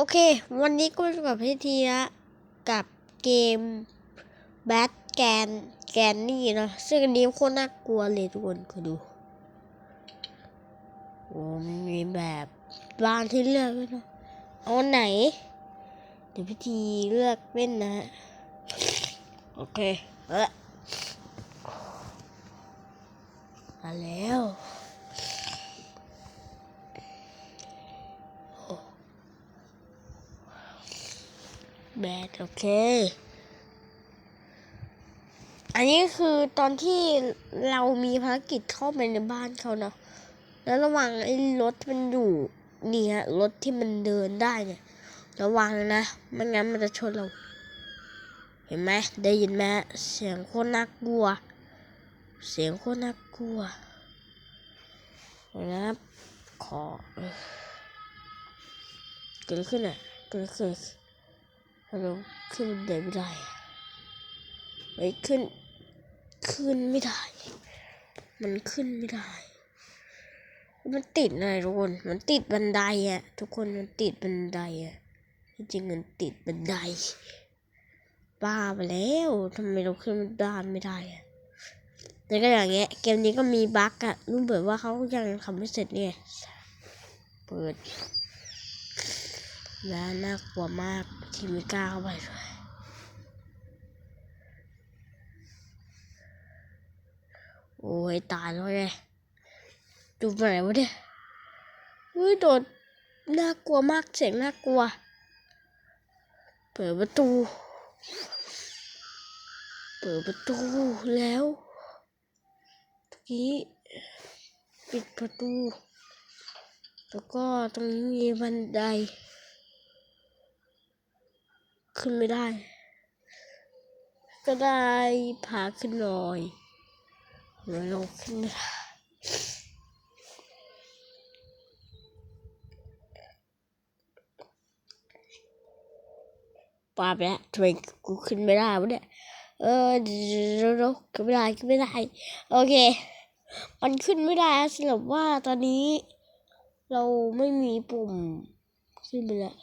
โอเค วันนี้ก็อยู่กับพี่ทีนะกับเกมแบทแกนแกนนี่เนะซึ่งอันนี้โคตรน่ากลัวเลยทุกคนก็ดูโอ้มีแบบบ้านที่เลือกด้วยเนะเอาไหน เดี๋ยวพี่ทีเลือกเล่นนะ โอเคเออมาแล้ว แบดโอเค อันนี้คือตอนที่เรามีภารกิจเข้าไปในบ้านเขาเนาะ แล้วระวังไอ้รถมันอยู่นี่ฮะรถที่มันเดินได้เนี่ยระวังนะไม่งั้นมันจะชนเรา เห็นไหมได้ยินไหมเสียงโคตรน่ากลัว เสียงโคตรน่ากลัวนะครับขอเกิดขึ้นอะเกิดขึ้น ฮัลโหลขึ้นบันไดไม่ได้เฮ้ยขึ้น ขึ้นไม่ได้ มันขึ้นไม่ได้ มันติดอะไรทุกคน มันติดบันไดอะทุกคนมันติดบันไดอะจริงๆมันติดบันไดบ้าไปแล้วทำไมเราขึ้นด้านไดไม่ได้อะแล้วก็อย่างเงี้ยเกมนี้ก็มีบั๊กอะรู้เบิดว่าเขายังทำไม่เสร็จเนี่ยเปิด และน่ากลัวมากที่ไม่กล้าเข้าไปเลยโอ้ยตายแล้วไงดูไปไหนวะเนี่ยเฮ้ยโดดน่ากลัวมากเสียงน่ากลัว เปิดประตู เปิดประตูแล้วตะกี้ปิดประตู แล้วก็ตรงนี้มีบันได ขึ้นไม่ได้ ก็ได้พาขึ้นหน่อยมันลงขึ้นไม่ได้ปาไปแล้วทำไมกูขึ้นไม่ได้วะเนี่ย เออเดี๋ยวๆขึ้นไม่ได้ขึ้นไม่ได้ โอเค มันขึ้นไม่ได้สรุปว่าตอนนี้ เราไม่มีปุ่มขึ้นไปแล้ว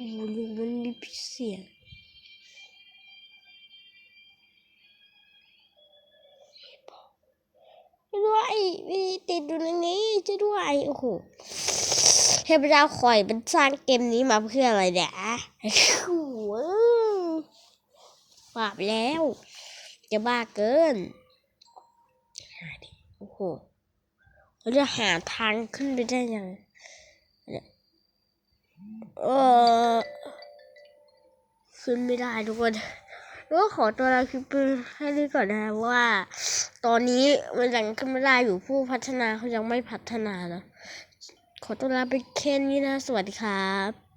ลุงมันมีเสียงช่วยด้วยมีติดอยู่ในนี้ช่วยด้วยโอ้โหเทพเจ้าคอยมันสร้างเกมนี้มาเพื่ออะไรเนี่ยโอ้โหบาปแล้ว จะบ้าเกินโอ้โหเราจะหาทางขึ้นไปได้ยัง เออขึ้นไม่ได้ทุกคนก็ขอตัวลาคลิปไปให้ดีก่อนนะว่า ตอนนี้มันยังขึ้นไม่ได้อยู่ผู้พัฒนาเขายังไม่พัฒนานะ ขอตัวลาไปแค่นี้นะ สวัสดีครับ